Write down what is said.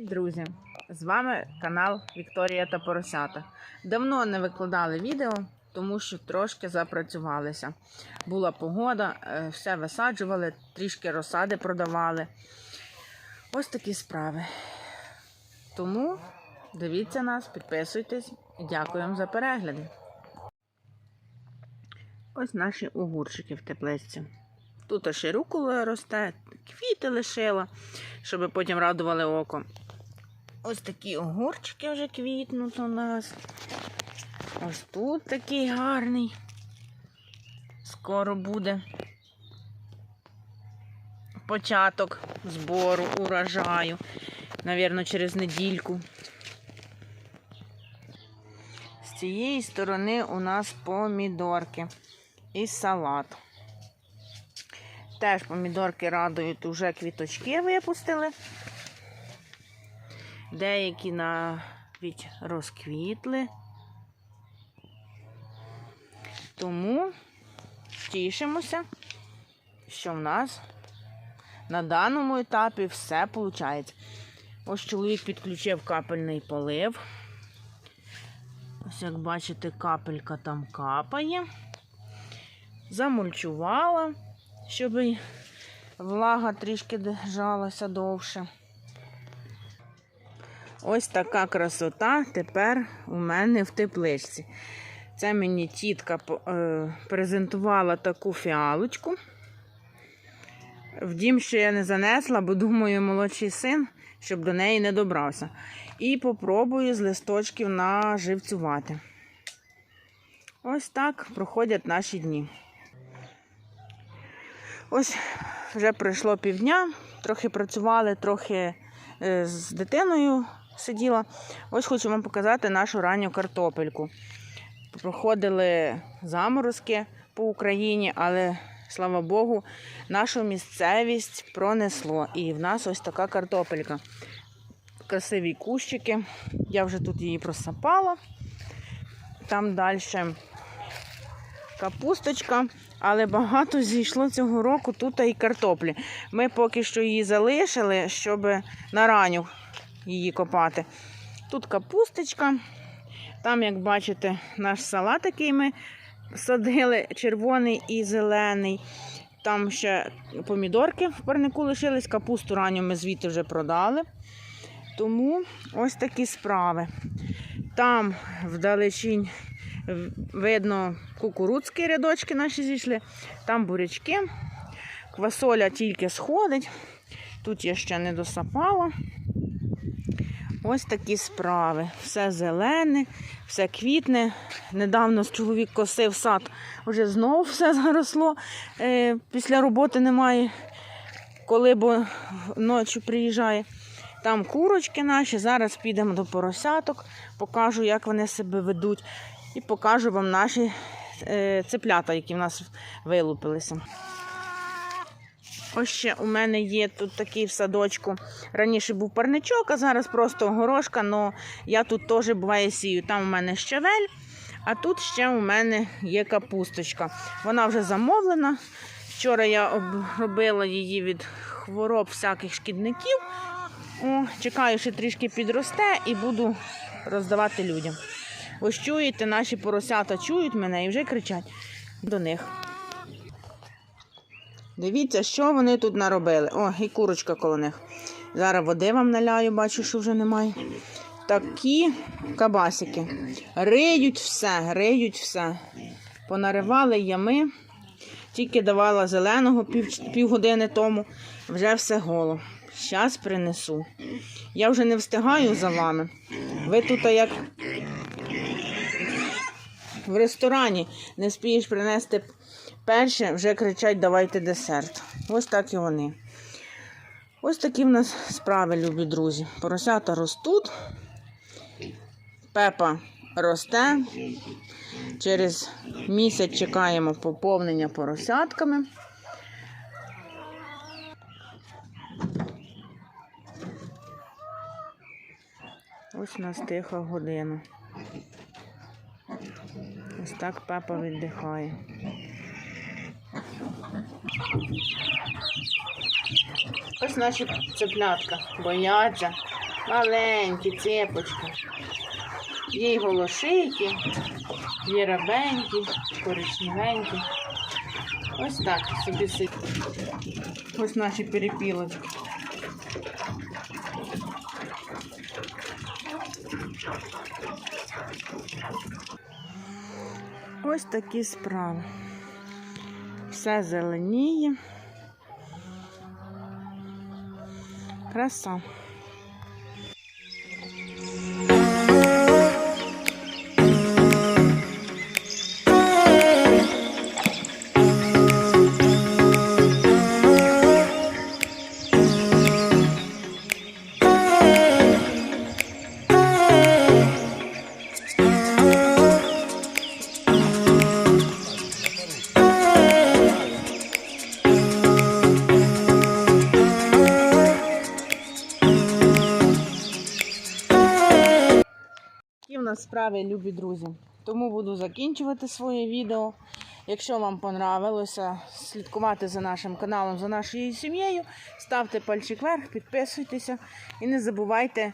Привіт, друзі! З вами канал Вікторія та Поросята. Давно не викладали відео, тому що трошки запрацювалися. Була погода, е, все висаджували, трішки розсади продавали. Ось такі справи. Тому дивіться нас, підписуйтесь і дякуємо за перегляди. Ось наші огурчики в теплиці. Тут ще рукола росте, квіти лишила, щоб потім радували око. Ось такі огурчики вже квітнуть у нас. Ось тут такий гарний. Скоро буде початок збору урожаю. Навірно, через недільку. З цієї сторони у нас помідорки і салат. Теж помідорки радують, вже квіточки випустили. Деякі навіть розквітли. Тому тішимося, що в нас на даному етапі все виходить. Ось чоловік підключив капельний полив. Ось, як бачите, капелька там капає. Замульчувала щоб влага трішки держалася довше. Ось така красота тепер у мене в тепличці. Це мені тітка е, презентувала таку фіалочку. В дім, що я не занесла, бо думаю, молодший син, щоб до неї не добрався. І попробую з листочків наживцювати. Ось так проходять наші дні. Ось вже пройшло півдня, трохи працювали, трохи е, з дитиною сиділа. Ось хочу вам показати нашу ранню картопельку. Проходили заморозки по Україні, але, слава Богу, нашу місцевість пронесло. І в нас ось така картопелька. Красиві кущики. Я вже тут її просапала. Там далі капусточка, але багато зійшло цього року тут і картоплі. Ми поки що її залишили, щоб на раню її копати. Тут капусточка. Там, як бачите, наш салат, який ми садили, червоний і зелений. Там ще помідорки в парнику лишились, капусту ранню ми звідти вже продали. Тому ось такі справи. Там вдалечінь видно кукурудські рядочки наші зійшли, там бурячки. Квасоля тільки сходить. Тут я ще не досапала. Ось такі справи. Все зелене, все квітне. Недавно чоловік косив сад, вже знову все заросло. Е, Після роботи немає, коли бо ночі приїжджає. Там курочки наші. Зараз підемо до поросяток, покажу, як вони себе ведуть. І покажу вам наші е, цеплята, які в нас вилупилися. Ось ще у мене є тут такий в садочку. Раніше був парничок, а зараз просто горошка, але я тут теж буває сію. Там у мене щавель, а тут ще у мене є капусточка. Вона вже замовлена. Вчора я обробила її від хвороб всяких шкідників. О, Чекаю, що трішки підросте і буду роздавати людям. Ось чуєте, наші поросята чують мене і вже кричать до них. Дивіться, що вони тут наробили. О, і курочка коло них. Зараз води вам наляю, бачу, що вже немає. Такі кабасики. Риють все, риють все. Понаривали ями. Тільки давала зеленого пів, півгодини тому, вже все голо. Зараз принесу. Я вже не встигаю за вами. Ви тут як в ресторані не спієш принести перше, вже кричать, давайте десерт. Ось так і вони. Ось такі в нас справи, любі друзі. Поросята ростуть, пепа росте. Через місяць чекаємо поповнення поросятками. Ось у нас тиха година. Ось так папа віддихає. Ось наші цеплятка бояться, Маленькі, цепочка. Є й голошики, є рабенькі, коричневенькі. Ось так собі сидять. Ось наші перепілочки. Ось такі справи. Все зеленіє. Краса. Нас справи, любі друзі. Тому буду закінчувати своє відео. Якщо вам понравилося слідкувати за нашим каналом, за нашою сім'єю, ставте пальчик вверх, підписуйтеся і не забувайте